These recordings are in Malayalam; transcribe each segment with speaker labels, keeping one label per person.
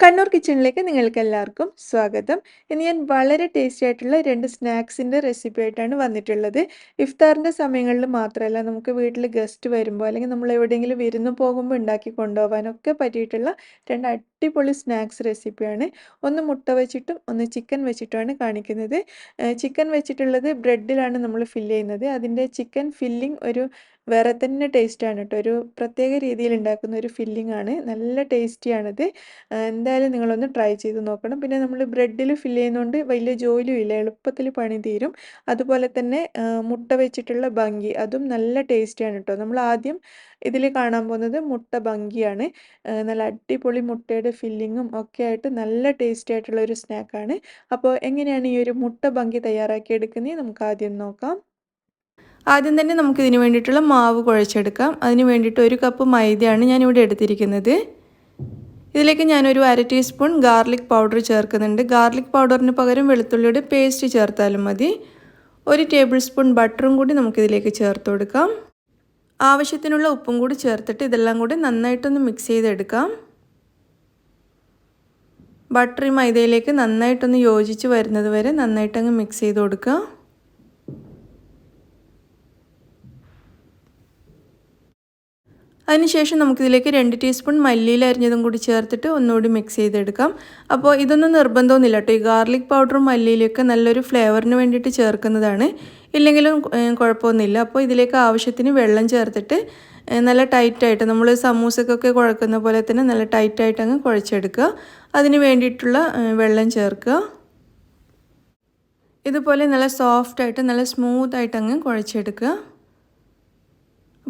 Speaker 1: കണ്ണൂർ കിച്ചണിലേക്ക് നിങ്ങൾക്ക് എല്ലാവർക്കും സ്വാഗതം. ഇന്ന് ഞാൻ വളരെ ടേസ്റ്റി ആയിട്ടുള്ള രണ്ട് സ്നാക്സിന്റെ റെസിപ്പി ആയിട്ടാണ് വന്നിട്ടുള്ളത്. ഇഫ്താറിന്റെ സമയങ്ങളിൽ മാത്രമല്ല നമുക്ക് വീട്ടിൽ ഗസ്റ്റ് വരുമ്പോൾ അല്ലെങ്കിൽ നമ്മൾ എവിടെയെങ്കിലും വിരുന്ന് പോകുമ്പോൾ ഉണ്ടാക്കി കൊണ്ടുപോകാനൊക്കെ പറ്റിയിട്ടുള്ള രണ്ട് അടിപൊളി സ്നാക്സ് റെസിപ്പിയാണ്. ഒന്ന് മുട്ട വെച്ചിട്ടും ഒന്ന് ചിക്കൻ വെച്ചിട്ടുമാണ് കാണിക്കുന്നത്. ചിക്കൻ വെച്ചിട്ടുള്ളത് ബ്രെഡിലാണ് നമ്മൾ ഫില്ല് ചെയ്യുന്നത്. അതിന്റെ ചിക്കൻ ഫില്ലിംഗ് ഒരു വേറെ തന്നെ ടേസ്റ്റാണ് കേട്ടോ ഒരു പ്രത്യേക രീതിയിൽ ഉണ്ടാക്കുന്ന ഒരു ഫില്ലിംഗ് ആണ്. നല്ല ടേസ്റ്റിയാണിത് എന്തായാലും നിങ്ങളൊന്ന് ട്രൈ ചെയ്ത് നോക്കണം. പിന്നെ നമ്മൾ ബ്രെഡിൽ ഫില്ല് ചെയ്യുന്നതുകൊണ്ട് വലിയ ജോലിയും ഇല്ല. എളുപ്പത്തിൽ പണി തീരും. അതുപോലെ തന്നെ മുട്ട വെച്ചിട്ടുള്ള ഭംഗി അതും നല്ല ടേസ്റ്റിയാണ് കേട്ടോ നമ്മൾ ആദ്യം ഇതിൽ കാണാൻ പോകുന്നത് മുട്ട ഭംഗിയാണ്. നല്ല അടിപൊളി മുട്ടയുടെ ഫില്ലിങ്ങും ഒക്കെ ആയിട്ട് നല്ല ടേസ്റ്റി ആയിട്ടുള്ള ഒരു സ്നാക്കാണ് അപ്പോൾ എങ്ങനെയാണ് ഈ ഒരു മുട്ട ഭംഗി തയ്യാറാക്കി എടുക്കുന്നത് നമുക്ക് ആദ്യം നോക്കാം. ആദ്യം തന്നെ നമുക്ക് ഇതിന് വേണ്ടിയിട്ടുള്ള മാവ് കുഴച്ചെടുക്കാം. അതിന് വേണ്ടിയിട്ട് ഒരു കപ്പ് മൈദയാണ് ഞാനിവിടെ എടുത്തിരിക്കുന്നത്. ഇതിലേക്ക് ഞാനൊരു അര ടീസ്പൂൺ ഗാർലിക് പൗഡർ ചേർക്കുന്നുണ്ട്. ഗാർലിക് പൗഡറിന് പകരം വെളുത്തുള്ളിയുടെ പേസ്റ്റ് ചേർത്താലും മതി. ഒരു ടേബിൾ സ്പൂൺ ബട്ടറും കൂടി നമുക്കിതിലേക്ക് ചേർത്ത് കൊടുക്കാം. ആവശ്യത്തിനുള്ള ഉപ്പും കൂടി ചേർത്തിട്ട് ഇതെല്ലാം കൂടി നന്നായിട്ടൊന്ന് മിക്സ് ചെയ്തെടുക്കാം. ബട്ടർ ഈ മൈദയിലേക്ക് നന്നായിട്ടൊന്ന് യോജിച്ച് വരുന്നത് വരെ നന്നായിട്ടങ്ങ് മിക്സ് ചെയ്ത് കൊടുക്കുക അതിനുശേഷം നമുക്കിതിലേക്ക് രണ്ട് ടീസ്പൂൺ മല്ലിയിൽ അരിഞ്ഞതും കൂടി ചേർത്തിട്ട് ഒന്നുകൂടി മിക്സ് ചെയ്തെടുക്കാം. അപ്പോൾ ഇതൊന്നും നിർബന്ധമൊന്നുമില്ല കേട്ടോ. ഈ ഗാർലിക് പൗഡറും മല്ലിയിലൊക്കെ നല്ലൊരു ഫ്ലേവറിന് വേണ്ടിയിട്ട് ചേർക്കുന്നതാണ്. ഇല്ലെങ്കിലും കുഴപ്പമൊന്നുമില്ല. അപ്പോൾ ഇതിലേക്ക് ആവശ്യത്തിന് വെള്ളം ചേർത്തിട്ട് നല്ല ടൈറ്റായിട്ട് നമ്മൾ സമൂസക്കൊക്കെ കുഴക്കുന്ന പോലെ തന്നെ നല്ല ടൈറ്റായിട്ട് അങ്ങ് കുഴച്ചെടുക്കുക. അതിന് വേണ്ടിയിട്ടുള്ള വെള്ളം ചേർക്കുക. ഇതുപോലെ നല്ല സോഫ്റ്റായിട്ട് നല്ല സ്മൂത്തായിട്ട് അങ്ങ് കുഴച്ചെടുക്കുക.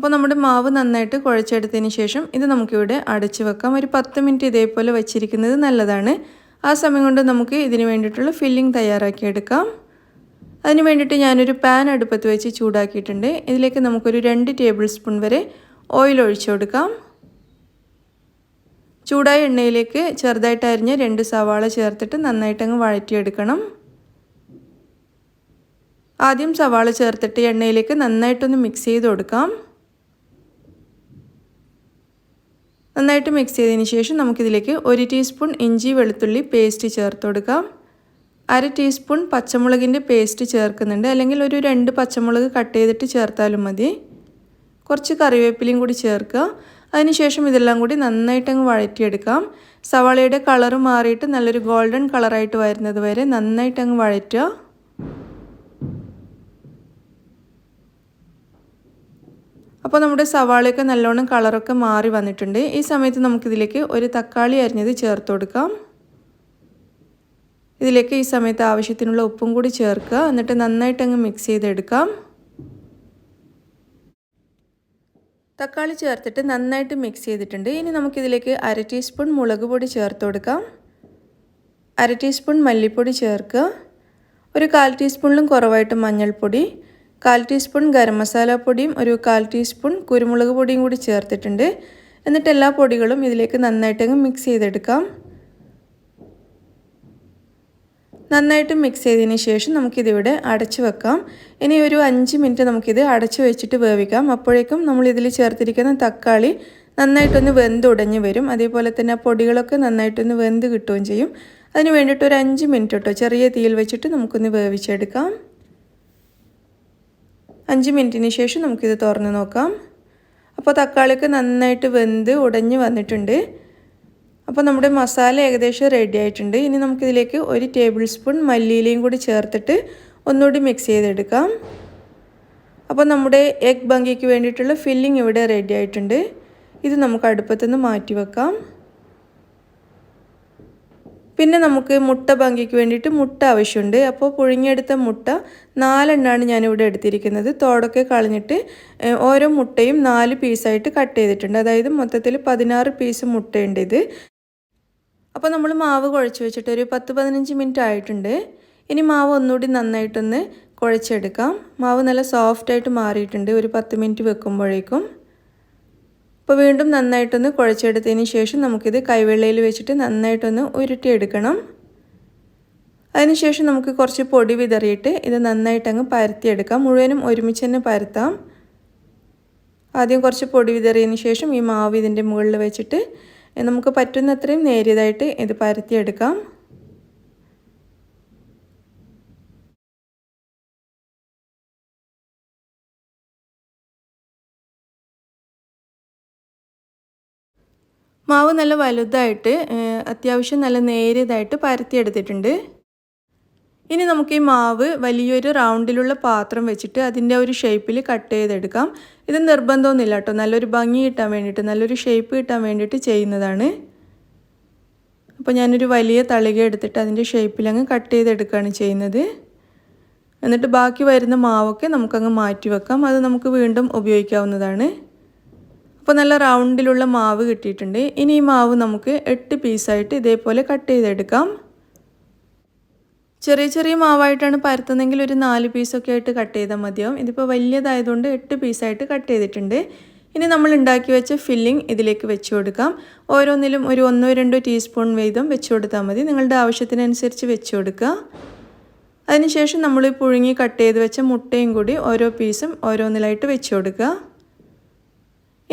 Speaker 1: അപ്പോൾ നമ്മുടെ മാവ് നന്നായിട്ട് കുഴച്ചെടുത്തതിന് ശേഷം ഇത് നമുക്കിവിടെ അടച്ചു വെക്കാം. ഒരു പത്ത് മിനിറ്റ് ഇതേപോലെ വെച്ചിരിക്കുന്നത് നല്ലതാണ്. ആ സമയം കൊണ്ട് നമുക്ക് ഇതിന് വേണ്ടിയിട്ടുള്ള ഫില്ലിംഗ് തയ്യാറാക്കിയെടുക്കാം അതിന് വേണ്ടിയിട്ട് ഞാനൊരു പാൻ അടുപ്പത്ത് വെച്ച് ചൂടാക്കിയിട്ടുണ്ട്. ഇതിലേക്ക് നമുക്കൊരു രണ്ട് ടേബിൾ സ്പൂൺ വരെ ഓയിൽ ഒഴിച്ചു കൊടുക്കാം. ചൂടായ എണ്ണയിലേക്ക് ചെറുതായിട്ട് അരിഞ്ഞ് രണ്ട് സവാള ചേർത്തിട്ട് നന്നായിട്ട് നന്നായിട്ടങ്ങ് വഴറ്റിയെടുക്കണം. ആദ്യം സവാള ചേർത്തിട്ട് എണ്ണയിലേക്ക് നന്നായിട്ടൊന്ന് മിക്സ് ചെയ്ത് കൊടുക്കാം. നന്നായിട്ട് മിക്സ് ചെയ്തതിന് ശേഷം നമുക്കിതിലേക്ക് ഒരു ടീസ്പൂൺ ഇഞ്ചി വെളുത്തുള്ളി പേസ്റ്റ് ചേർത്ത് കൊടുക്കാം. അര ടീസ്പൂൺ പച്ചമുളകിന്റെ പേസ്റ്റ് ചേർക്കുന്നുണ്ട്. അല്ലെങ്കിൽ ഒരു രണ്ട് പച്ചമുളക് കട്ട് ചെയ്തിട്ട് ചേർത്താലും മതി. കുറച്ച് കറിവേപ്പിലയും കൂടി ചേർക്കുക. അതിനുശേഷം ഇതെല്ലാം കൂടി നന്നായിട്ടങ്ങ് വഴറ്റിയെടുക്കാം. സവാളയുടെ കളറ് മാറിയിട്ട് നല്ലൊരു ഗോൾഡൻ കളറായിട്ട് വരുന്നത് വരെ നന്നായിട്ടങ്ങ് വഴറ്റുക. അപ്പോൾ നമ്മുടെ സവാളയൊക്കെ നല്ലോണം കളറൊക്കെ മാറി വന്നിട്ടുണ്ട്. ഈ സമയത്ത് നമുക്കിതിലേക്ക് ഒരു തക്കാളി അരിഞ്ഞത് ചേർത്ത് കൊടുക്കാം. ഇതിലേക്ക് ഈ സമയത്ത് ആവശ്യത്തിനുള്ള ഉപ്പും കൂടി ചേർക്കുക. എന്നിട്ട് നന്നായിട്ട് അങ്ങ് മിക്സ് ചെയ്തെടുക്കാം. തക്കാളി ചേർത്തിട്ട് നന്നായിട്ട് മിക്സ് ചെയ്തിട്ടുണ്ട്. ഇനി നമുക്കിതിലേക്ക് അര ടീസ്പൂൺ മുളക് പൊടി ചേർത്ത് കൊടുക്കാം. അര ടീസ്പൂൺ മല്ലിപ്പൊടി ചേർക്കുക. ഒരു കാൽ ടീസ്പൂണിലും കുറവായിട്ട് മഞ്ഞൾപ്പൊടി. കാൽ ടീസ്പൂൺ ഗരം മസാല പൊടിയും ഒരു കാൽ ടീസ്പൂൺ കുരുമുളക് പൊടിയും കൂടി ചേർത്തിട്ടുണ്ട്. എന്നിട്ട് എല്ലാ പൊടികളും ഇതിലേക്ക് നന്നായിട്ടങ്ങ് മിക്സ് ചെയ്തെടുക്കാം. നന്നായിട്ട് മിക്സ് ചെയ്തതിന് ശേഷം നമുക്കിതിവിടെ അടച്ചു വെക്കാം. ഇനി ഒരു അഞ്ച് മിനിറ്റ് നമുക്കിത് അടച്ചു വെച്ചിട്ട് വേവിക്കാം. അപ്പോഴേക്കും നമ്മൾ ഇതിൽ ചേർത്തിരിക്കുന്ന തക്കാളി നന്നായിട്ടൊന്ന് വെന്ത് ഉടഞ്ഞ് വരും. അതേപോലെ തന്നെ പൊടികളൊക്കെ നന്നായിട്ടൊന്ന് വെന്ത് കിട്ടുകയും ചെയ്യും. അതിന് വേണ്ടിയിട്ട് ഒരു അഞ്ച് മിനിറ്റ് കേട്ടോ. ചെറിയ തീയിൽ വെച്ചിട്ട് നമുക്കൊന്ന് വേവിച്ചെടുക്കാം. അഞ്ച് മിനിറ്റിന് ശേഷം നമുക്കിത് തുറന്ന് നോക്കാം. അപ്പോൾ തക്കാളിക്ക് നന്നായിട്ട് വെന്ത് ഉടഞ്ഞ് വന്നിട്ടുണ്ട്. അപ്പോൾ നമ്മുടെ മസാല ഏകദേശം റെഡി ആയിട്ടുണ്ട്. ഇനി നമുക്കിതിലേക്ക് ഒരു ടേബിൾ സ്പൂൺ മല്ലിയിലയും കൂടി ചേർത്തിട്ട് ഒന്നുകൂടി മിക്സ് ചെയ്തെടുക്കാം. അപ്പോൾ നമ്മുടെ എഗ് ബങ്കിക്ക് വേണ്ടിയിട്ടുള്ള ഫില്ലിംഗ് ഇവിടെ റെഡി ആയിട്ടുണ്ട്. ഇത് നമുക്ക് അടുപ്പത്തുനിന്ന് മാറ്റി വെക്കാം പിന്നെ നമുക്ക് മുട്ട ഭംഗിക്ക് വേണ്ടിയിട്ട് മുട്ട ആവശ്യമുണ്ട്. അപ്പോൾ പുഴുങ്ങിയെടുത്ത മുട്ട നാലെണ്ണമാണ് ഞാനിവിടെ എടുത്തിരിക്കുന്നത്. തോടൊക്കെ കളഞ്ഞിട്ട് ഓരോ മുട്ടയും നാല് പീസായിട്ട് കട്ട് ചെയ്തിട്ടുണ്ട്. അതായത് മൊത്തത്തിൽ പതിനാറ് പീസ് മുട്ടയുണ്ട് ഇത്. അപ്പോൾ നമ്മൾ മാവ് കുഴച്ച് വെച്ചിട്ട് ഒരു പത്ത് പതിനഞ്ച് മിനിറ്റ് ആയിട്ടുണ്ട്. ഇനി മാവ് ഒന്നുകൂടി നന്നായിട്ടൊന്ന് കുഴച്ചെടുക്കാം. മാവ് നല്ല സോഫ്റ്റായിട്ട് മാറിയിട്ടുണ്ട്. ഒരു പത്ത് മിനിറ്റ് വെക്കുമ്പോഴേക്കും. അപ്പോൾ വീണ്ടും നന്നായിട്ടൊന്ന് കുഴച്ചെടുത്തതിന് ശേഷം നമുക്കിത് കൈവെള്ളയിൽ വെച്ചിട്ട് നന്നായിട്ടൊന്ന് ഉരുട്ടിയെടുക്കണം. അതിനുശേഷം നമുക്ക് കുറച്ച് പൊടി വിതറിയിട്ട് ഇത് നന്നായിട്ട് അങ്ങ് പരത്തിയെടുക്കാം. മുഴുവനും ഒരുമിച്ച് തന്നെ പരത്താം. ആദ്യം കുറച്ച് പൊടി വിതറിയതിന് ശേഷം ഈ മാവ് ഇതിന്റെ മുകളിൽ വെച്ചിട്ട് നമുക്ക് പറ്റുന്നത്രയും നേരിയതായിട്ട് ഇത് പരത്തിയെടുക്കാം. മാവ് നല്ല വലുതായിട്ട് അത്യാവശ്യം നല്ല നേരിയതായിട്ട് പരത്തിയെടുത്തിട്ടുണ്ട്. ഇനി നമുക്ക് ഈ മാവ് വലിയൊരു റൗണ്ടിലുള്ള പാത്രം വെച്ചിട്ട് അതിന്റെ ഒരു ഷേപ്പിൽ കട്ട് ചെയ്തെടുക്കാം. ഇത് നിർബന്ധമൊന്നുമില്ല കേട്ടോ. നല്ലൊരു ഭംഗി കിട്ടാൻ വേണ്ടിയിട്ട് നല്ലൊരു ഷേപ്പ് കിട്ടാൻ വേണ്ടിയിട്ട് ചെയ്യുന്നതാണ്. അപ്പോൾ ഞാനൊരു വലിയ തളിക എടുത്തിട്ട് അതിന്റെ ഷേപ്പിൽ അങ്ങ് കട്ട് ചെയ്തെടുക്കുകയാണ് ചെയ്യുന്നത്. എന്നിട്ട് ബാക്കി വരുന്ന മാവൊക്കെ നമുക്കങ്ങ് മാറ്റി വെക്കാം. അത് നമുക്ക് വീണ്ടും ഉപയോഗിക്കാവുന്നതാണ്. അപ്പോൾ നല്ല റൗണ്ടിലുള്ള മാവ് കിട്ടിയിട്ടുണ്ട്. ഇനി ഈ മാവ് നമുക്ക് എട്ട് പീസായിട്ട് ഇതേപോലെ കട്ട് ചെയ്തെടുക്കാം. ചെറിയ ചെറിയ മാവായിട്ടാണ് പരത്തുന്നതെങ്കിൽ ഒരു നാല് പീസൊക്കെ ആയിട്ട് കട്ട് ചെയ്താൽ മതിയാവും. ഇതിപ്പോൾ വലിയതായതുകൊണ്ട് എട്ട് പീസായിട്ട് കട്ട് ചെയ്തിട്ടുണ്ട്. ഇനി നമ്മൾ ഉണ്ടാക്കി വെച്ച ഫില്ലിംഗ് ഇതിലേക്ക് വെച്ച് കൊടുക്കാം. ഓരോന്നിലും ഒരു ഒന്നോ രണ്ടോ ടീസ്പൂൺ വീതം വെച്ച് കൊടുത്താൽ മതി. നിങ്ങളുടെ ആവശ്യത്തിനനുസരിച്ച് വെച്ച് കൊടുക്കുക. അതിനുശേഷം നമ്മൾ പുഴുങ്ങി കട്ട് ചെയ്ത് വെച്ച മുട്ടയും കൂടി ഓരോ പീസും ഓരോന്നിലായിട്ട് വെച്ച് കൊടുക്കുക.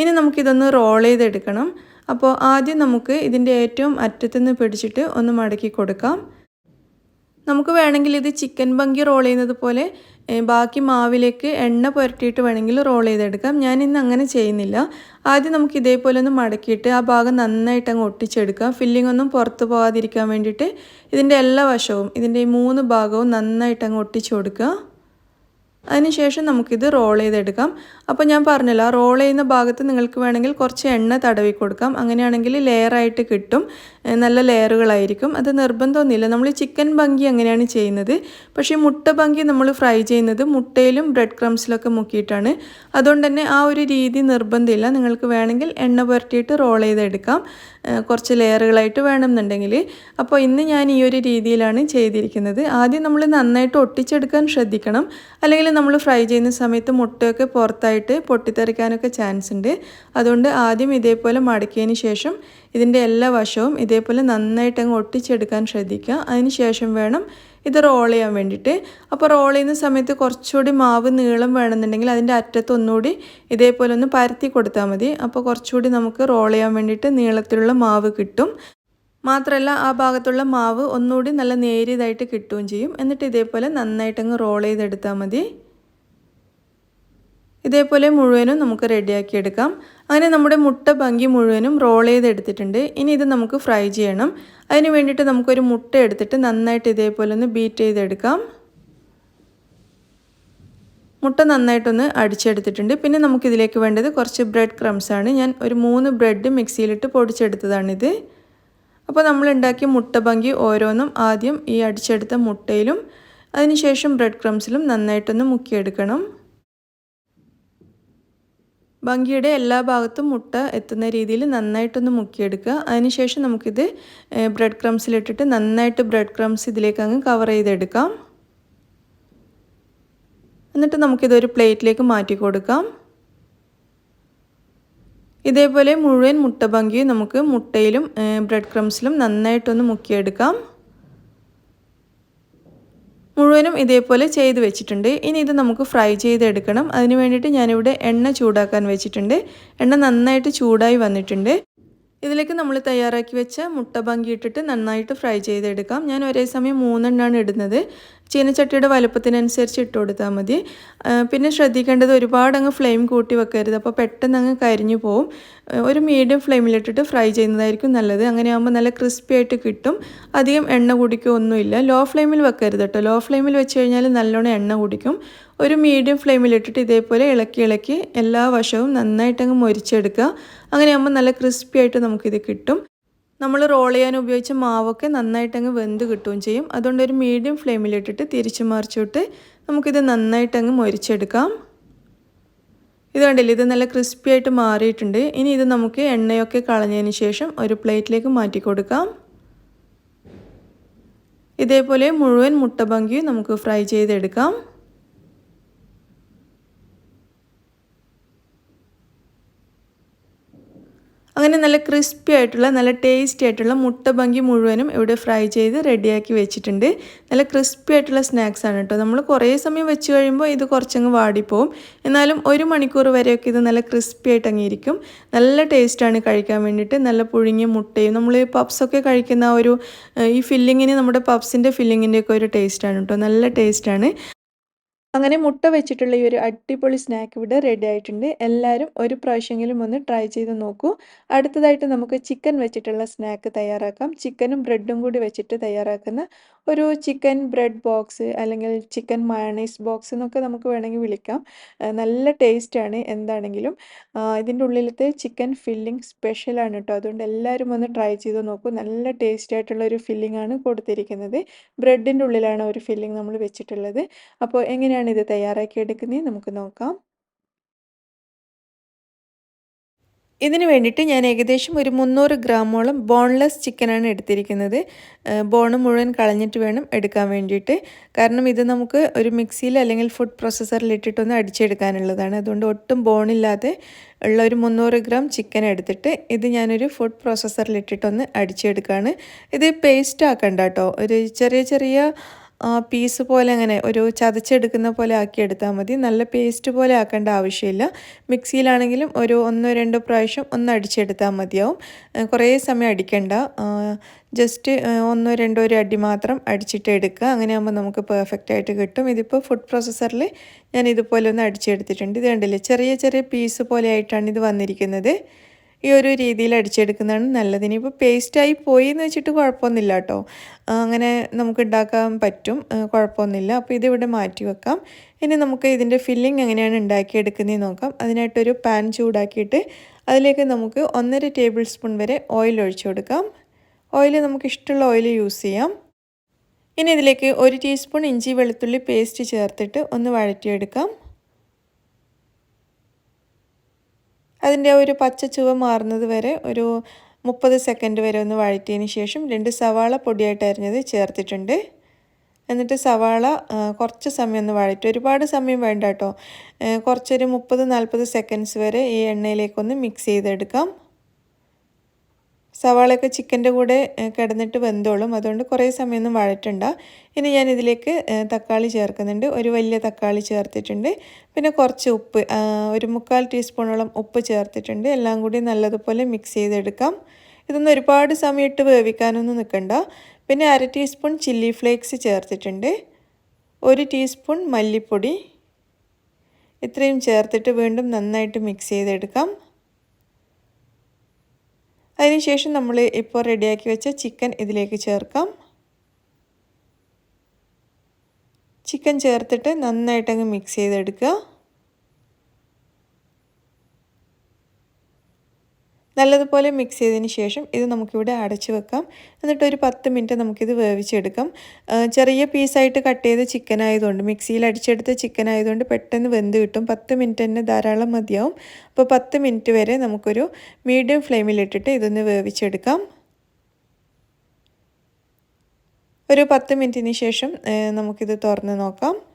Speaker 1: ഇനി നമുക്കിതൊന്ന് റോൾ ചെയ്തെടുക്കണം. അപ്പോൾ ആദ്യം നമുക്ക് ഇതിന്റെ ഏറ്റവും അറ്റത്തുനിന്ന് പിടിച്ചിട്ട് ഒന്ന് മടക്കി കൊടുക്കാം. നമുക്ക് വേണമെങ്കിൽ ഇത് ചിക്കൻ ബങ്കി റോൾ ചെയ്യുന്നത് പോലെ ബാക്കി മാവിലേക്ക് എണ്ണ പുരട്ടിയിട്ട് വേണമെങ്കിൽ റോൾ ചെയ്തെടുക്കാം. ഞാൻ ഇന്ന് അങ്ങനെ ചെയ്യുന്നില്ല. ആദ്യം നമുക്ക് ഇതേപോലെ ഒന്ന് മടക്കിയിട്ട് ആ ഭാഗം നന്നായിട്ട് അങ്ങ് ഒട്ടിച്ചെടുക്കാം. ഫില്ലിംഗ് ഒന്നും പുറത്ത് പോകാതിരിക്കാൻ വേണ്ടിയിട്ട് ഇതിന്റെ എല്ലാ വശവും ഇതിന്റെ ഈ മൂന്ന് ഭാഗവും നന്നായിട്ട് അങ്ങ് ഒട്ടിച്ചു കൊടുക്കുക. അതിനുശേഷം നമുക്കിത് റോൾ ചെയ്തെടുക്കാം. അപ്പോൾ ഞാൻ പറഞ്ഞില്ല റോൾ ചെയ്യുന്ന ഭാഗത്ത് നിങ്ങൾക്ക് വേണമെങ്കിൽ കുറച്ച് എണ്ണ തടവി കൊടുക്കാം. അങ്ങനെയാണെങ്കിൽ ലെയറായിട്ട് കിട്ടും. നല്ല ലെയറുകളായിരിക്കും അത് നിർബന്ധമൊന്നുമില്ല. നമ്മൾ ചിക്കൻ ഭംഗി അങ്ങനെയാണ് ചെയ്യുന്നത്. പക്ഷേ മുട്ട ഭംഗി നമ്മൾ ഫ്രൈ ചെയ്യുന്നത് മുട്ടയിലും ബ്രെഡ് ക്രംസിലൊക്കെ മുക്കിയിട്ടാണ്. അതുകൊണ്ട് തന്നെ ആ ഒരു രീതി നിർബന്ധമില്ല. നിങ്ങൾക്ക് വേണമെങ്കിൽ എണ്ണ പുരട്ടിയിട്ട് റോൾ ചെയ്തെടുക്കാം. കുറച്ച് ലെയറുകളായിട്ട് വേണമെന്നുണ്ടെങ്കിൽ. അപ്പോൾ ഇന്ന് ഞാൻ ഈ ഒരു രീതിയിലാണ് ചെയ്തിരിക്കുന്നത്. ആദ്യം നമ്മൾ നന്നായിട്ട് ഒട്ടിച്ചെടുക്കാൻ ശ്രദ്ധിക്കണം. അല്ലെങ്കിൽ നമ്മൾ ഫ്രൈ ചെയ്യുന്ന സമയത്ത് മുട്ടയൊക്കെ പുറത്തായിട്ട് പൊട്ടിത്തെറിക്കാനൊക്കെ ചാൻസ് ഉണ്ട്. അതുകൊണ്ട് ആദ്യം ഇതേപോലെ മടക്കിയതിന് ശേഷം ഇതിന്റെ എല്ലാ വശവും ഇതേപോലെ നന്നായിട്ട് അങ്ങ് ഒട്ടിച്ചെടുക്കാൻ ശ്രദ്ധിക്കുക. അതിന് ശേഷം വേണം ഇത് റോൾ ചെയ്യാൻ വേണ്ടിയിട്ട്. അപ്പോൾ റോൾ ചെയ്യുന്ന സമയത്ത് കുറച്ചുകൂടി മാവ് നീളം വേണമെന്നുണ്ടെങ്കിൽ അതിന്റെ അറ്റത്ത് ഒന്നുകൂടി ഇതേപോലെ ഒന്ന് പരത്തി കൊടുത്താൽ മതി. അപ്പോൾ കുറച്ചുകൂടി നമുക്ക് റോൾ ചെയ്യാൻ വേണ്ടിയിട്ട് നീളത്തിലുള്ള മാവ് കിട്ടും. മാത്രമല്ല ആ ഭാഗത്തുള്ള മാവ് ഒന്നുകൂടി നല്ല നേരിയതായിട്ട് കിട്ടുകയും ചെയ്യും. എന്നിട്ട് ഇതേപോലെ നന്നായിട്ടങ്ങ് റോൾ ചെയ്തെടുത്താൽ മതി. ഇതേപോലെ മുഴുവനും നമുക്ക് റെഡിയാക്കി എടുക്കാം അങ്ങനെ നമ്മുടെ മുട്ട ഭംഗി മുഴുവനും റോൾ ചെയ്തെടുത്തിട്ടുണ്ട്. ഇനി ഇത് നമുക്ക് ഫ്രൈ ചെയ്യണം. അതിന് വേണ്ടിയിട്ട് നമുക്കൊരു മുട്ട എടുത്തിട്ട് നന്നായിട്ട് ഇതേപോലെ ഒന്ന് ബീറ്റ് ചെയ്തെടുക്കാം. മുട്ട നന്നായിട്ടൊന്ന് അടിച്ചെടുത്തിട്ടുണ്ട്. പിന്നെ നമുക്കിതിലേക്ക് വേണ്ടത് കുറച്ച് ബ്രെഡ് ക്രംസ് ആണ്. ഞാൻ ഒരു മൂന്ന് ബ്രെഡ് മിക്സിയിലിട്ട് പൊടിച്ചെടുത്തതാണിത്. അപ്പോൾ നമ്മൾ ഉണ്ടാക്കിയ മുട്ട ഭംഗി ഓരോന്നും ആദ്യം ഈ അടിച്ചെടുത്ത മുട്ടയിലും അതിനുശേഷം ബ്രെഡ് ക്രംസിലും നന്നായിട്ടൊന്ന് മുക്കിയെടുക്കണം. ഭംഗിയുടെ എല്ലാ ഭാഗത്തും മുട്ട എത്തുന്ന രീതിയിൽ നന്നായിട്ടൊന്ന് മുക്കിയെടുക്കുക. അതിനുശേഷം നമുക്കിത് ബ്രെഡ് ക്രംസിലിട്ടിട്ട് നന്നായിട്ട് ബ്രെഡ് ക്രംസ് ഇതിലേക്ക് അങ്ങ് കവർ ചെയ്തെടുക്കാം. എന്നിട്ട് നമുക്കിതൊരു പ്ലേറ്റിലേക്ക് മാറ്റി കൊടുക്കാം. ഇതേപോലെ മുഴുവൻ മുട്ട ഭംഗിയും നമുക്ക് മുട്ടയിലും ബ്രെഡ് ക്രംസിലും നന്നായിട്ടൊന്ന് മുക്കിയെടുക്കാം. മുഴുവനും ഇതേപോലെ ചെയ്ത് വെച്ചിട്ടുണ്ട്. ഇനി ഇത് നമുക്ക് ഫ്രൈ ചെയ്തെടുക്കണം. അതിന് വേണ്ടിയിട്ട് ഞാനിവിടെ എണ്ണ ചൂടാക്കാൻ വെച്ചിട്ടുണ്ട്. എണ്ണ നന്നായിട്ട് ചൂടായി വന്നിട്ടുണ്ട്. ഇതിലേക്ക് നമ്മൾ തയ്യാറാക്കി വെച്ച മുട്ട ഭംഗി ഇട്ടിട്ട് നന്നായിട്ട് ഫ്രൈ ചെയ്തെടുക്കാം. ഞാൻ ഒരേ സമയം മൂന്നെണ്ണമാണ് ഇടുന്നത്. ചീനച്ചട്ടിയുടെ വലുപ്പത്തിനനുസരിച്ച് ഇട്ട് കൊടുത്താൽ മതി. പിന്നെ ശ്രദ്ധിക്കേണ്ടത് ഒരുപാട് അങ്ങ് ഫ്ലെയിം കൂട്ടി വെക്കരുത്. അപ്പോൾ പെട്ടെന്ന് അങ്ങ് കരിഞ്ഞു പോവും. ഒരു മീഡിയം ഫ്ലെയിമിലിട്ടിട്ട് ഫ്രൈ ചെയ്യുന്നതായിരിക്കും നല്ലത്. അങ്ങനെ ആകുമ്പോൾ നല്ല ക്രിസ്പി ആയിട്ട് കിട്ടും. അധികം എണ്ണ കുടിക്കുകയൊന്നുമില്ല ലോ ഫ്ലെയിമിൽ വെക്കരുത് കേട്ടോ. ലോ ഫ്ലെയിമിൽ വെച്ച് കഴിഞ്ഞാൽ നല്ലോണം എണ്ണ കുടിക്കും. ഒരു മീഡിയം ഫ്ലെയിമിലിട്ടിട്ട് ഇതേപോലെ ഇളക്കി ഇളക്കി എല്ലാ വശവും നന്നായിട്ടങ്ങ് മൊരിച്ചെടുക്കുക. അങ്ങനെയാകുമ്പോൾ നല്ല ക്രിസ്പി ആയിട്ട് നമുക്കിത് കിട്ടും. നമ്മൾ റോൾ ചെയ്യാൻ ഉപയോഗിച്ച മാവൊക്കെ നന്നായിട്ടങ്ങ് വെന്ത് കിട്ടുകയും ചെയ്യും. അതുകൊണ്ട് ഒരു മീഡിയം ഫ്ലെയിമിലിട്ടിട്ട് തിരിച്ചു മറിച്ചിട്ട് നമുക്കിത് നന്നായിട്ടങ്ങ് മൊരിച്ചെടുക്കാം. ഇത് കണ്ടില്ല? ഇത് നല്ല ക്രിസ്പി ആയിട്ട് മാറിയിട്ടുണ്ട്. ഇനി ഇത് നമുക്ക് എണ്ണയൊക്കെ കളഞ്ഞതിന് ശേഷം ഒരു പ്ലേറ്റിലേക്ക് മാറ്റി കൊടുക്കാം. ഇതേപോലെ മുഴുവൻ മുട്ട ഭംഗിയും നമുക്ക് ഫ്രൈ ചെയ്തെടുക്കാം. അങ്ങനെ നല്ല ക്രിസ്പി ആയിട്ടുള്ള നല്ല ടേസ്റ്റി ആയിട്ടുള്ള മുട്ട ഭംഗി മുഴുവനും ഇവിടെ ഫ്രൈ ചെയ്ത് റെഡിയാക്കി വെച്ചിട്ടുണ്ട്. നല്ല ക്രിസ്പി ആയിട്ടുള്ള സ്നാക്സ് ആണ് കേട്ടോ നമ്മൾ കുറേ സമയം വെച്ച് കഴിയുമ്പോൾ ഇത് കുറച്ചങ്ങ് വാടിപ്പോവും. എന്നാലും ഒരു മണിക്കൂർ വരെയൊക്കെ ഇത് നല്ല ക്രിസ്പി ആയിട്ട് അങ്ങിയിരിക്കും നല്ല ടേസ്റ്റാണ് കഴിക്കാൻ വേണ്ടിയിട്ട്. നല്ല പുഴുങ്ങിയ മുട്ടയും നമ്മൾ പപ്സൊക്കെ കഴിക്കുന്ന ഒരു ഈ ഫില്ലിങ്ങിന് നമ്മുടെ പപ്സിന്റെ ഫില്ലിങ്ങിന്റെയൊക്കെ ഒരു ടേസ്റ്റാണ് കേട്ടോ നല്ല ടേസ്റ്റാണ് അങ്ങനെ മുട്ട വെച്ചിട്ടുള്ള ഈ ഒരു അടിപൊളി സ്നാക്ക് ഇവിടെ റെഡി ആയിട്ടുണ്ട്. എല്ലാവരും ഒരു പ്രാവശ്യമെങ്കിലും ഒന്ന് ട്രൈ ചെയ്ത് നോക്കൂ. അടുത്തതായിട്ട് നമുക്ക് ചിക്കൻ വെച്ചിട്ടുള്ള സ്നാക്ക് തയ്യാറാക്കാം. ചിക്കനും ബ്രെഡും കൂടി വെച്ചിട്ട് തയ്യാറാക്കുന്ന ഒരു ചിക്കൻ ബ്രെഡ് ബോക്സ് അല്ലെങ്കിൽ ചിക്കൻ മയണൈസ് ബോക്സ് എന്നൊക്കെ നമുക്ക് വേണമെങ്കിൽ വിളിക്കാം. നല്ല ടേസ്റ്റാണ് എന്താണെങ്കിലും. ഇതിന്റെ ഉള്ളിലത്തെ ചിക്കൻ ഫില്ലിംഗ് സ്പെഷ്യലാണ് കേട്ടോ. അതുകൊണ്ട് എല്ലാവരും ഒന്ന് ട്രൈ ചെയ്ത് നോക്കൂ. നല്ല ടേസ്റ്റി ആയിട്ടുള്ള ഒരു ഫില്ലിംഗ് ആണ് കൊടുത്തിരിക്കുന്നത്. ബ്രെഡിന്റെ ഉള്ളിലാണ് ഒരു ഫില്ലിംഗ് നമ്മൾ വെച്ചിട്ടുള്ളത്. അപ്പോൾ എങ്ങനെയാണ് ഇത് തയ്യാറാക്കി എടുക്കുന്നത് നമുക്ക് നോക്കാം. ഇതിന് വേണ്ടിയിട്ട് ഞാൻ ഏകദേശം ഒരു മുന്നൂറ് ഗ്രാമോളം ബോൺലെസ് ചിക്കനാണ് എടുത്തിരിക്കുന്നത്. ബോണ് മുഴുവൻ കളഞ്ഞിട്ട് വേണം എടുക്കാൻ വേണ്ടിയിട്ട്. കാരണം ഇത് നമുക്ക് ഒരു മിക്സിയിൽ അല്ലെങ്കിൽ ഫുഡ് പ്രോസസ്സറിൽ ഇട്ടിട്ടൊന്ന് അടിച്ചെടുക്കാനുള്ളതാണ്. അതുകൊണ്ട് ഒട്ടും ബോണില്ലാതെ ഉള്ള ഒരു മുന്നൂറ് ഗ്രാം ചിക്കൻ എടുത്തിട്ട് ഇത് ഞാനൊരു ഫുഡ് പ്രോസസ്സറിൽ ഇട്ടിട്ടൊന്ന് അടിച്ചെടുക്കുകയാണ് ഇത് പേസ്റ്റ് ആക്കണ്ട കേട്ടോ. ഒരു ചെറിയ ചെറിയ പീസ് പോലെ അങ്ങനെ ഒരു ചതച്ചെടുക്കുന്ന പോലെ ആക്കി എടുത്താൽ മതി. നല്ല പേസ്റ്റ് പോലെ ആക്കേണ്ട ആവശ്യമില്ല. മിക്സിയിലാണെങ്കിലും ഒരു ഒന്നോ രണ്ടോ പ്രാവശ്യം ഒന്ന് അടിച്ചെടുത്താൽ മതിയാവും. കുറേ സമയം അടിക്കണ്ട. ജസ്റ്റ് ഒന്നോ രണ്ടോ ഒരു അടി മാത്രം അടിച്ചിട്ട് എടുക്കുക. അങ്ങനെ ആകുമ്പോൾ നമുക്ക് പെർഫെക്റ്റ് ആയിട്ട് കിട്ടും. ഇതിപ്പോൾ ഫുഡ് പ്രോസസ്സറിൽ ഞാൻ ഇതുപോലെ ഒന്ന് അടിച്ചെടുത്തിട്ടുണ്ട്. ഇത് കണ്ടില്ലേ? ചെറിയ ചെറിയ പീസ് പോലെ ആയിട്ടാണ് ഇത് വന്നിരിക്കുന്നത്. ഈ ഒരു രീതിയിൽ അടിച്ചെടുക്കുന്നതാണ് നല്ലത്. ഇനിയിപ്പോൾ പേസ്റ്റായി പോയി എന്ന് വെച്ചിട്ട് കുഴപ്പമൊന്നുമില്ല കേട്ടോ. അങ്ങനെ നമുക്ക് ഉണ്ടാക്കാൻ പറ്റും. കുഴപ്പമൊന്നുമില്ല. അപ്പോൾ ഇതിവിടെ മാറ്റി വെക്കാം. ഇനി നമുക്ക് ഇതിന്റെ ഫില്ലിംഗ് എങ്ങനെയാണ് ഉണ്ടാക്കിയെടുക്കുന്നതെന്ന് നോക്കാം. അതിനായിട്ടൊരു പാൻ ചൂടാക്കിയിട്ട് അതിലേക്ക് നമുക്ക് ഒന്നര ടേബിൾ സ്പൂൺ വരെ ഓയിൽ ഒഴിച്ചു കൊടുക്കാം. ഓയിൽ നമുക്ക് ഇഷ്ടമുള്ള ഓയിൽ യൂസ് ചെയ്യാം. ഇനി ഇതിലേക്ക് ഒരു ടീസ്പൂൺ ഇഞ്ചി വെളുത്തുള്ളി പേസ്റ്റ് ചേർത്തിട്ട് ഒന്ന് വഴറ്റിയെടുക്കാം. അതിന്റെ ഒരു പച്ച ചുവ മാറുന്നത് വരെ ഒരു മുപ്പത് സെക്കൻഡ് വരെ ഒന്ന് വഴറ്റിയതിന് ശേഷം രണ്ട് സവാള പൊടിയായിട്ട് അരിഞ്ഞത് ചേർത്തിട്ടുണ്ട്. എന്നിട്ട് സവാള കുറച്ച് സമയം ഒന്ന് വഴറ്റി. ഒരുപാട് സമയം വേണ്ട കേട്ടോ. കുറച്ചൊരു മുപ്പത് നാൽപ്പത് സെക്കൻഡ്സ് വരെ ഈ എണ്ണയിലേക്കൊന്ന് മിക്സ് ചെയ്തെടുക്കാം. സവാളയൊക്കെ ചിക്കന്റെ കൂടെ കിടന്നിട്ട് വെന്തോളും. അതുകൊണ്ട് കുറേ സമയമൊന്നും വഴറ്റണ്ട. ഇനി ഞാൻ ഇതിലേക്ക് തക്കാളി ചേർക്കുന്നുണ്ട്. ഒരു വലിയ തക്കാളി ചേർത്തിട്ടുണ്ട്. പിന്നെ കുറച്ച് ഉപ്പ് ഒരു മുക്കാൽ ടീസ്പൂണോളം ഉപ്പ് ചേർത്തിട്ടുണ്ട്. എല്ലാം കൂടി നല്ലതുപോലെ മിക്സ് ചെയ്തെടുക്കാം. ഇതൊന്നും ഒരുപാട് സമയം ഇട്ട് വേവിക്കാനൊന്നും നിൽക്കണ്ട. പിന്നെ അര ടീസ്പൂൺ ചില്ലി ഫ്ലേക്സ് ചേർത്തിട്ടുണ്ട്. ഒരു ടീസ്പൂൺ മല്ലിപ്പൊടി. ഇത്രയും ചേർത്തിട്ട് വീണ്ടും നന്നായിട്ട് മിക്സ് ചെയ്തെടുക്കാം. അതിനുശേഷം നമ്മൾ ഇപ്പോൾ റെഡിയാക്കി വെച്ച ചിക്കൻ ഇതിലേക്ക് ചേർക്കാം. ചിക്കൻ ചേർത്തിട്ട് നന്നായിട്ടങ്ങ് മിക്സ് ചെയ്തെടുക്കുക. നല്ലതുപോലെ മിക്സ് ചെയ്തതിന് ശേഷം ഇത് നമുക്കിവിടെ അടച്ചു വെക്കാം. എന്നിട്ട് ഒരു പത്ത് മിനിറ്റ് നമുക്കിത് വേവിച്ചെടുക്കാം. ചെറിയ പീസായിട്ട് കട്ട് ചെയ്ത ചിക്കൻ ആയതുകൊണ്ട് മിക്സിയിൽ അടിച്ചെടുത്ത ചിക്കൻ ആയതുകൊണ്ട് പെട്ടെന്ന് വെന്ത് കിട്ടും. പത്ത് മിനിറ്റ് തന്നെ ധാരാളം മതിയാവും. അപ്പോൾ പത്ത് മിനിറ്റ് വരെ നമുക്കൊരു മീഡിയം ഫ്ലെയിമിലിട്ടിട്ട് ഇതൊന്ന് വേവിച്ചെടുക്കാം. ഒരു പത്ത് മിനിറ്റിന് ശേഷം നമുക്കിത് തുറന്ന് നോക്കാം.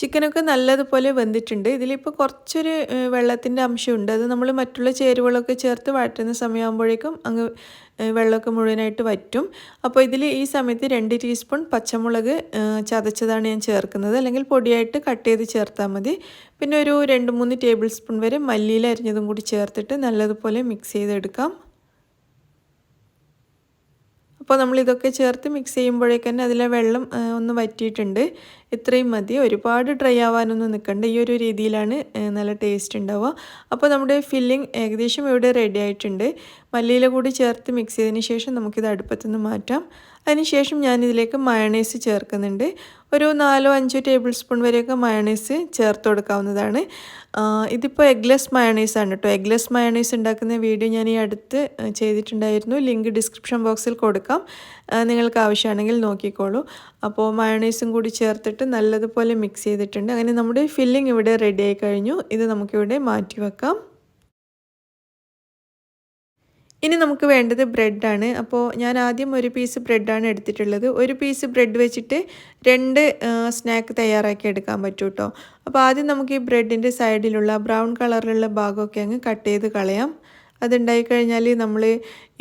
Speaker 1: ചിക്കനൊക്കെ നല്ലതുപോലെ വെന്തിട്ടുണ്ട്. ഇതിലിപ്പോൾ കുറച്ചൊരു വെള്ളത്തിന്റെ അംശമുണ്ട്. അത് നമ്മൾ മറ്റുള്ള ചേരുവകളൊക്കെ ചേർത്ത് വഴറ്റുന്ന സമയമാകുമ്പോഴേക്കും അങ്ങ് വെള്ളമൊക്കെ മുഴുവനായിട്ട് വറ്റും. അപ്പോൾ ഇതിൽ ഈ സമയത്ത് രണ്ട് ടീസ്പൂൺ പച്ചമുളക് ചതച്ചതാണ് ഞാൻ ചേർക്കുന്നത്. അല്ലെങ്കിൽ പൊടിയായിട്ട് കട്ട് ചെയ്ത് ചേർത്താൽ മതി. പിന്നെ ഒരു രണ്ട് മൂന്ന് ടേബിൾ സ്പൂൺ വരെ മല്ലിയിൽ അരിഞ്ഞതും കൂടി ചേർത്തിട്ട് നല്ലതുപോലെ മിക്സ് ചെയ്തെടുക്കാം. അപ്പോൾ നമ്മൾ ഇതൊക്കെ ചേർത്ത് മിക്സ് ചെയ്യുമ്പോഴേക്ക് തന്നെ അതിലെ വെള്ളം ഒന്ന് വറ്റിയിട്ടുണ്ട്. ഇത്രയും മതി. ഒരുപാട് ഡ്രൈ ആവാനൊന്നും നിൽക്കണ്ട ഈ ഒരു രീതിയിലാണ് നല്ല ടേസ്റ്റ് ഉണ്ടാവുക. അപ്പോൾ നമ്മുടെ ഫില്ലിംഗ് ഏകദേശം ഇവിടെ റെഡി ആയിട്ടുണ്ട്. മല്ലിയില കൂടി ചേർത്ത് മിക്സ് ചെയ്തതിന് ശേഷം നമുക്കിത് അടുപ്പത്തുനിന്ന് മാറ്റാം. അതിനുശേഷം ഞാനിതിലേക്ക് മയണൈസ് ചേർക്കുന്നുണ്ട്. ഒരു നാലോ അഞ്ചോ ടേബിൾ സ്പൂൺ വരെയൊക്കെ മയണൈസ് ചേർത്ത് കൊടുക്കാവുന്നതാണ്. ഇതിപ്പോൾ എഗ്ലെസ് മയണൈസ് ആണ് കേട്ടോ എഗ്ലെസ് മയണൈസ് ഉണ്ടാക്കുന്ന വീഡിയോ ഞാൻ ഈ അടുത്ത് ചെയ്തിട്ടുണ്ടായിരുന്നു. ലിങ്ക് ഡിസ്ക്രിപ്ഷൻ ബോക്സിൽ കൊടുക്കാം. നിങ്ങൾക്ക് ആവശ്യമാണെങ്കിൽ നോക്കിക്കോളൂ. അപ്പോൾ മയണൈസും കൂടി ചേർത്തിട്ട് നല്ലതുപോലെ മിക്സ് ചെയ്തിട്ടുണ്ട്. അങ്ങനെ നമ്മുടെ ഫില്ലിംഗ് ഇവിടെ റെഡി ആയി കഴിഞ്ഞു. ഇത് നമുക്കിവിടെ മാറ്റി വെക്കാം. ഇനി നമുക്ക് വേണ്ടത് ബ്രെഡാണ്. അപ്പോൾ ഞാൻ ആദ്യം ഒരു പീസ് ബ്രെഡാണ് എടുത്തിട്ടുള്ളത്. ഒരു പീസ് ബ്രെഡ് വെച്ചിട്ട് രണ്ട് സ്നാക്ക് തയ്യാറാക്കി എടുക്കാൻ പറ്റും കേട്ടോ അപ്പോൾ ആദ്യം നമുക്ക് ഈ ബ്രെഡിന്റെ സൈഡിലുള്ള ബ്രൗൺ കളറിലുള്ള ഭാഗമൊക്കെ അങ്ങ് കട്ട് ചെയ്ത് കളയാം. അതുണ്ടായി കഴിഞ്ഞാൽ നമ്മൾ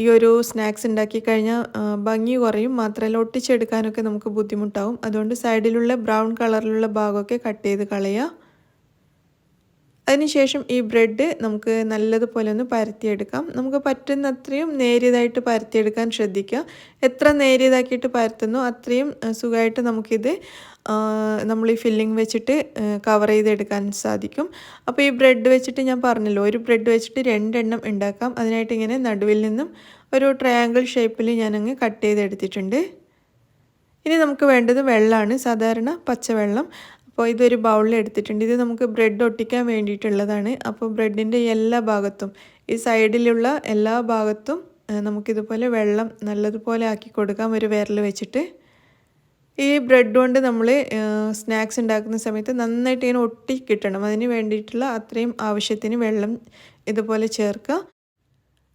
Speaker 1: ഈ ഒരു സ്നാക്സ് ഉണ്ടാക്കി കഴിഞ്ഞാൽ ഭംഗി കുറയും. മാത്രമല്ല ഒട്ടിച്ചെടുക്കാനൊക്കെ നമുക്ക് ബുദ്ധിമുട്ടാവും. അതുകൊണ്ട് സൈഡിലുള്ള ബ്രൗൺ കളറിലുള്ള ഭാഗമൊക്കെ കട്ട് ചെയ്ത് കളയുക അതിനുശേഷം ഈ ബ്രെഡ് നമുക്ക് നല്ലതുപോലെ ഒന്ന് പരത്തിയെടുക്കാം. നമുക്ക് പറ്റുന്നത്രയും നേരിയതായിട്ട് പരത്തിയെടുക്കാൻ ശ്രദ്ധിക്കുക. എത്ര നേരിയതാക്കിയിട്ട് പരത്തുന്നോ അത്രയും സുഖമായിട്ട് നമുക്കിത് നമ്മൾ ഈ ഫില്ലിംഗ് വെച്ചിട്ട് കവർ ചെയ്തെടുക്കാൻ സാധിക്കും. അപ്പോൾ ഈ ബ്രെഡ് വെച്ചിട്ട് ഞാൻ പറഞ്ഞല്ലോ ഒരു ബ്രെഡ് വെച്ചിട്ട് രണ്ടെണ്ണം ഉണ്ടാക്കാം. അതിനായിട്ട് ഇങ്ങനെ നടുവിൽ നിന്നും ഒരു ട്രയാങ്കിൾ ഷേപ്പിൽ ഞാനങ്ങ് കട്ട് ചെയ്തെടുത്തിട്ടുണ്ട്. ഇനി നമുക്ക് വേണ്ടത് വെള്ളമാണ് സാധാരണ പച്ചവെള്ളം. അപ്പോൾ ഇതൊരു ബൗളിൽ എടുത്തിട്ടുണ്ട്. ഇത് നമുക്ക് ബ്രെഡ് ഒട്ടിക്കാൻ വേണ്ടിയിട്ടുള്ളതാണ്. അപ്പോൾ ബ്രെഡിന്റെ എല്ലാ ഭാഗത്തും ഈ സൈഡിലുള്ള എല്ലാ ഭാഗത്തും നമുക്കിതുപോലെ വെള്ളം നല്ലതുപോലെ ആക്കി കൊടുക്കാം. ഒരു വിരൽ വെച്ചിട്ട്. ഈ ബ്രെഡ് കൊണ്ട് നമ്മൾ സ്നാക്സ് ഉണ്ടാക്കുന്ന സമയത്ത് നന്നായിട്ട് ഇങ്ങനെ ഒട്ടി കിട്ടണം. അതിന് വേണ്ടിയിട്ടുള്ള അത്രയും ആവശ്യത്തിന് വെള്ളം ഇതുപോലെ ചേർക്കുക.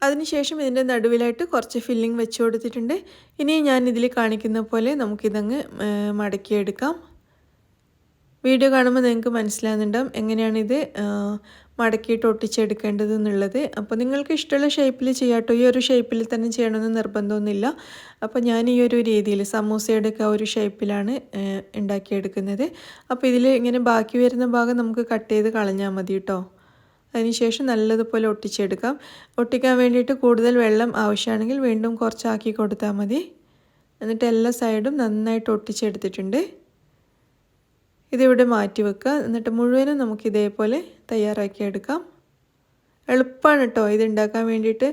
Speaker 1: അതിനുശേഷം ഇതിന്റെ നടുവിലായിട്ട് കുറച്ച് ഫില്ലിംഗ് വെച്ച് കൊടുത്തിട്ടുണ്ട്. ഇനി ഞാൻ ഇതിൽ കാണിക്കുന്ന പോലെ നമുക്കിതങ്ങ് മടക്കിയെടുക്കാം. വീഡിയോ കാണുമ്പോൾ നിങ്ങൾക്ക് മനസ്സിലാകുന്നുണ്ടാവും എങ്ങനെയാണ് ഇത് മടക്കിയിട്ട് ഒട്ടിച്ചെടുക്കേണ്ടത് എന്നുള്ളത്. അപ്പോൾ നിങ്ങൾക്ക് ഇഷ്ടമുള്ള ഷേപ്പിൽ ചെയ്യാട്ടോ ഈ ഒരു ഷേപ്പിൽ തന്നെ ചെയ്യണമെന്ന് നിർബന്ധമൊന്നുമില്ല. അപ്പോൾ ഞാൻ ഈ ഒരു രീതിയിൽ സമൂസയുടെ ഒക്കെ ഒരു ഷേപ്പിലാണ് ഉണ്ടാക്കിയെടുക്കുന്നത്. അപ്പോൾ ഇതിൽ ഇങ്ങനെ ബാക്കി വരുന്ന ഭാഗം നമുക്ക് കട്ട് ചെയ്ത് കളഞ്ഞാൽ മതി കേട്ടോ. അതിനുശേഷം നല്ലതുപോലെ ഒട്ടിച്ചെടുക്കാം. ഒട്ടിക്കാൻ വേണ്ടിയിട്ട് കൂടുതൽ വെള്ളം ആവശ്യമാണെങ്കിൽ വീണ്ടും കുറച്ചാക്കി കൊടുത്താൽ മതി. എന്നിട്ട് എല്ലാ സൈഡും നന്നായിട്ട് ഒട്ടിച്ചെടുത്തിട്ടുണ്ട്. ഇതിവിടെ മാറ്റി വെക്കുക. എന്നിട്ട് മുഴുവനും നമുക്ക് ഇതേപോലെ തയ്യാറാക്കി എടുക്കാം. എളുപ്പമാണ് കേട്ടോ ഇത് ഉണ്ടാക്കാൻ വേണ്ടിയിട്ട്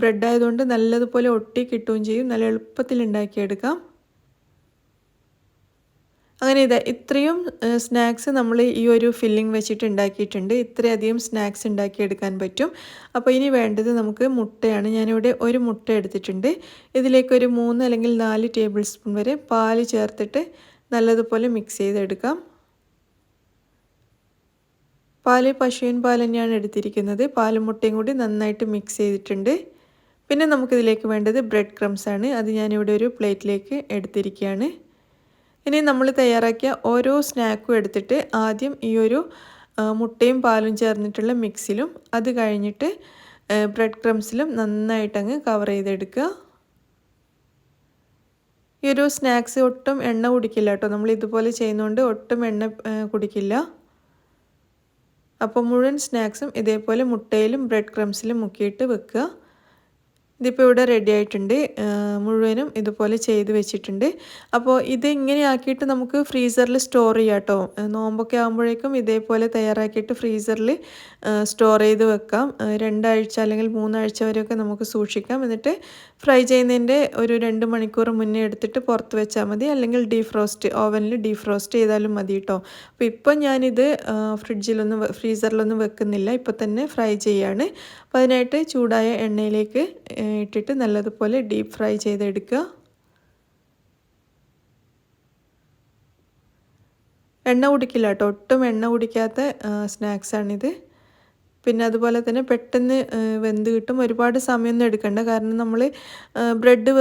Speaker 1: ബ്രെഡ് ആയതുകൊണ്ട് നല്ലതുപോലെ ഒട്ടി കിട്ടുകയും ചെയ്യും. നല്ല എളുപ്പത്തിൽ ഉണ്ടാക്കിയെടുക്കാം അങ്ങനെ ഇതാ ഇത്രയും സ്നാക്സ് നമ്മൾ ഈ ഒരു ഫില്ലിംഗ് വെച്ചിട്ട് ഉണ്ടാക്കിയിട്ടുണ്ട്. ഇത്രയധികം സ്നാക്സ് ഉണ്ടാക്കിയെടുക്കാൻ പറ്റും. അപ്പോൾ ഇനി വേണ്ടത് നമുക്ക് മുട്ടയാണ്. ഞാനിവിടെ ഒരു മുട്ട എടുത്തിട്ടുണ്ട്. ഇതിലേക്ക് ഒരു മൂന്ന് അല്ലെങ്കിൽ നാല് ടേബിൾ സ്പൂൺ വരെ പാൽ ചേർത്തിട്ട് നല്ലതുപോലെ മിക്സ് ചെയ്തെടുക്കാം. പാൽ പശുവിൻ പാൽ തന്നെയാണ് എടുത്തിരിക്കുന്നത്. പാലും മുട്ടയും കൂടി നന്നായിട്ട് മിക്സ് ചെയ്തിട്ടുണ്ട്. പിന്നെ നമുക്കിതിലേക്ക് വേണ്ടത് ബ്രെഡ് ക്രംസ് ആണ്. അത് ഞാനിവിടെ ഒരു പ്ലേറ്റിലേക്ക് എടുത്തിരിക്കുകയാണ്. ഇനി നമ്മൾ തയ്യാറാക്കിയ ഓരോ സ്നാക്കും എടുത്തിട്ട് ആദ്യം ഈ ഒരു മുട്ടയും പാലും ചേർന്നിട്ടുള്ള മിക്സിലും അത് കഴിഞ്ഞിട്ട് ബ്രെഡ് ക്രംസിലും നന്നായിട്ടങ്ങ് കവർ ചെയ്തെടുക്കുക. ഈ ഒരു സ്നാക്സ് ഒട്ടും എണ്ണ കുടിക്കില്ല കേട്ടോ. നമ്മൾ ഇതുപോലെ ചെയ്യുന്നതുകൊണ്ട് ഒട്ടും എണ്ണ കുടിക്കില്ല. അപ്പോൾ മുഴുവൻ സ്നാക്സും ഇതേപോലെ മുട്ടയിലും ബ്രെഡ് ക്രംസിലും മുക്കിയിട്ട് വെക്കുക. ഇതിപ്പോൾ ഇവിടെ റെഡി ആയിട്ടുണ്ട്. മുഴുവനും ഇതുപോലെ ചെയ്ത് വെച്ചിട്ടുണ്ട്. അപ്പോൾ ഇത് ഇങ്ങനെ ആക്കിയിട്ട് നമുക്ക് ഫ്രീസറിൽ സ്റ്റോർ ചെയ്യാം കേട്ടോ നോമ്പൊക്കെ ആകുമ്പോഴേക്കും ഇതേപോലെ തയ്യാറാക്കിയിട്ട് ഫ്രീസറിൽ സ്റ്റോർ ചെയ്ത് വെക്കാം. രണ്ടാഴ്ച അല്ലെങ്കിൽ മൂന്നാഴ്ച വരെയൊക്കെ നമുക്ക് സൂക്ഷിക്കാം. എന്നിട്ട് ഫ്രൈ ചെയ്യുന്നതിന്റെ ഒരു രണ്ട് മണിക്കൂർ മുന്നേ എടുത്തിട്ട് പുറത്ത് വെച്ചാൽ മതി. അല്ലെങ്കിൽ ഡീഫ്രോസ്റ്റ് ഓവനിൽ ഡീഫ്രോസ്റ്റ് ചെയ്താലും മതി കേട്ടോ അപ്പോൾ ഇപ്പം ഞാനിത് ഫ്രിഡ്ജിലൊന്നും ഫ്രീസറിലൊന്നും വെക്കുന്നില്ല. ഇപ്പോൾ തന്നെ ഫ്രൈ ചെയ്യാണ്. അപ്പോൾ അതിനായിട്ട് ചൂടായ എണ്ണയിലേക്ക് ഇട്ടിട്ട് നല്ലതുപോലെ ഡീപ്പ് ഫ്രൈ ചെയ്തെടുക്കുക. എണ്ണ കുടിക്കില്ല കേട്ടോ. ഒട്ടും എണ്ണ കുടിക്കാത്ത സ്നാക്സാണിത് പിന്നെ അതുപോലെ തന്നെ പെട്ടെന്ന് വെന്ത് കിട്ടും. ഒരുപാട് സമയമൊന്നും എടുക്കണ്ട. കാരണം നമ്മൾ ബ്രെഡ്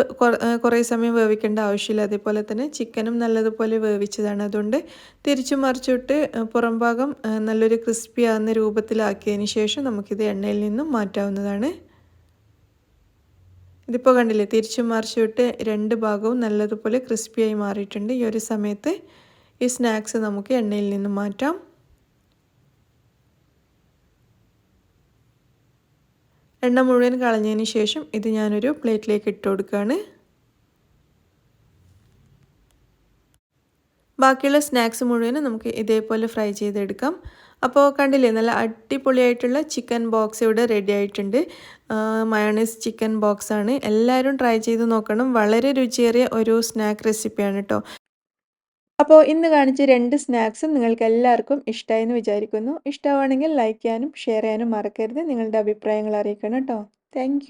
Speaker 1: കുറേ സമയം വേവിക്കേണ്ട ആവശ്യമില്ല. അതേപോലെ തന്നെ ചിക്കനും നല്ലതുപോലെ വേവിച്ചതാണ്. അതുകൊണ്ട് തിരിച്ചു മറിച്ചിട്ട് പുറം ഭാഗം നല്ലൊരു ക്രിസ്പി ആകുന്ന രൂപത്തിലാക്കിയതിന് ശേഷം നമുക്കിത് എണ്ണയിൽ നിന്നും മാറ്റാവുന്നതാണ്. ഇതിപ്പോൾ കണ്ടില്ലേ തിരിച്ചു മറിച്ചിട്ട് രണ്ട് ഭാഗവും നല്ലതുപോലെ ക്രിസ്പിയായി മാറിയിട്ടുണ്ട്. ഈ ഒരു സമയത്ത് ഈ സ്നാക്സ് നമുക്ക് എണ്ണയിൽ നിന്ന് മാറ്റാം. എണ്ണ മുഴുവൻ കളഞ്ഞതിന് ശേഷം ഇത് ഞാനൊരു പ്ലേറ്റിലേക്ക് ഇട്ട് കൊടുക്കുകയാണ്. ബാക്കിയുള്ള സ്നാക്സ് മുഴുവനും നമുക്ക് ഇതേപോലെ ഫ്രൈ ചെയ്തെടുക്കാം. അപ്പോൾ കണ്ടില്ലേ നല്ല അടിപൊളിയായിട്ടുള്ള ചിക്കൻ ബോക്സ് ഇവിടെ റെഡി ആയിട്ടുണ്ട്. മയോണൈസ് ചിക്കൻ ബോക്സ് ആണ്. എല്ലാവരും ട്രൈ ചെയ്ത് നോക്കണം. വളരെ രുചിയേറിയ ഒരു സ്നാക്ക് റെസിപ്പിയാണ് കേട്ടോ അപ്പോൾ ഇന്ന് കാണിച്ച രണ്ട് സ്നാക്സും നിങ്ങൾക്ക് എല്ലാവർക്കും ഇഷ്ടമായെന്ന് വിചാരിക്കുന്നു. ഇഷ്ടമാണെങ്കിൽ ലൈക്ക് ചെയ്യാനും ഷെയർ ചെയ്യാനും മറക്കരുത്. നിങ്ങളുടെ അഭിപ്രായങ്ങൾ അറിയിക്കണം കേട്ടോ താങ്ക്